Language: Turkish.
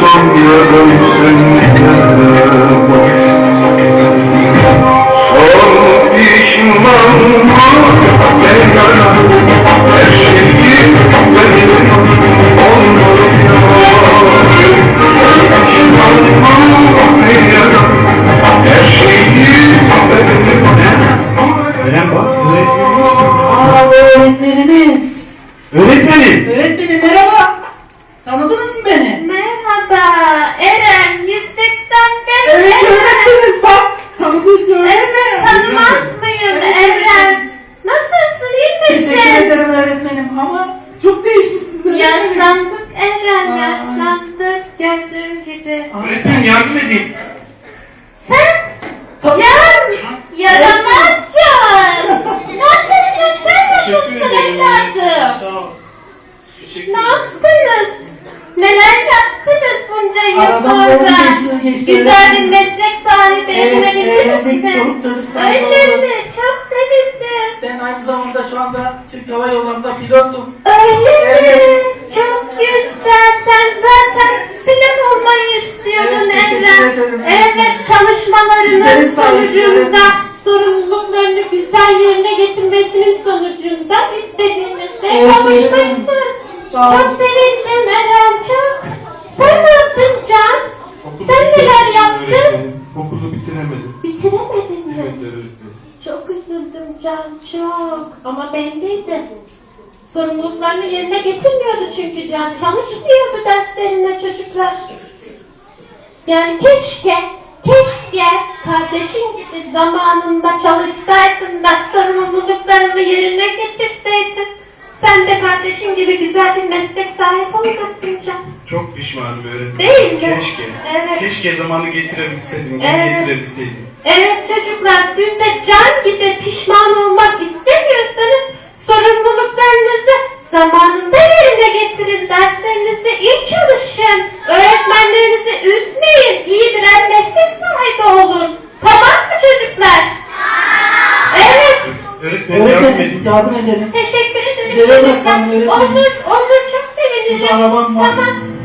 son yarım sende boş Son pişmanlık Her şeyi benim olmalı Son pişmanlık Her şeyi benim Öğren bak, öğretmenimiz? Aa öğretmenimiz. Öğretmenim! Öğretmenim merhaba. Ederim öğretmenim ama çok değişmişsiniz öğretmenim. Yaşlandık Eren, Aa. yaşlandık gördüğün gibi. Öğretmenim yardım edeyim. Sen, Tabii. Can, yaramaz Can. Nasılsın, sen Teşekkür nasılsın ederim. evladım? Sağ ol. Teşekkür Ne ederim. yaptınız? Neler yaptınız bunca yıl Aradan sonra? yolu geçti, geçti Güzel öğretmenim. bir meslek sahibi Evet, edinebildiniz evet, mi? çoluk çocuk sahibi Öyle mi? Çok sevindim. Ben aynı zamanda şu anda Türk Hava Yolları'nda pilotum. Öyle Evet. mi? Çok güzel. Sen zaten pilot olmayı istiyordun Evet, teşekkür Emre. ederim. Evet, çalışmalarının Sizlerin sayesinde. sonucunda sorumluluklarını güzel yerine getirmesinin sonucunda istediğinizde Evet, kavuşmuşsun. Sağ. Çok sevindim Eren çok. Sen ne yaptın Can? Sen neler yaptın? Öğretmenim, Okulu bitiremedim. Bitiremedin mi? Evet öğretmenim. Üzüldüm Can çok ama belliydi. Sorumluluklarını yerine getirmiyordu çünkü Can. Çalışmıyordu derslerinde çocuklar. Yani keşke, keşke kardeşin gibi zamanında çalışsaydın da sorumluluklarını yerine de kardeşin gibi güzel bir meslek sahibi olacaktın Can. Çok pişmanım öğretmenim. Değil mi? Keşke. Evet. Keşke zamanı getirebilseydim. Evet. getirebilseydim. Evet çocuklar siz de can gibi pişman olmak istemiyorsanız sorumluluklarınızı zamanında yerine getirin. Derslerinizi iyi çalışın. Öğretmenlerinizi üzmeyin. İyi birer meslek sahibi olun. Tamam mı çocuklar? Evet. Öğretmenim yardım edin. yardım edelim. Teşekkür bakalım öğretmenim. Olur, olur çok var. Tamam.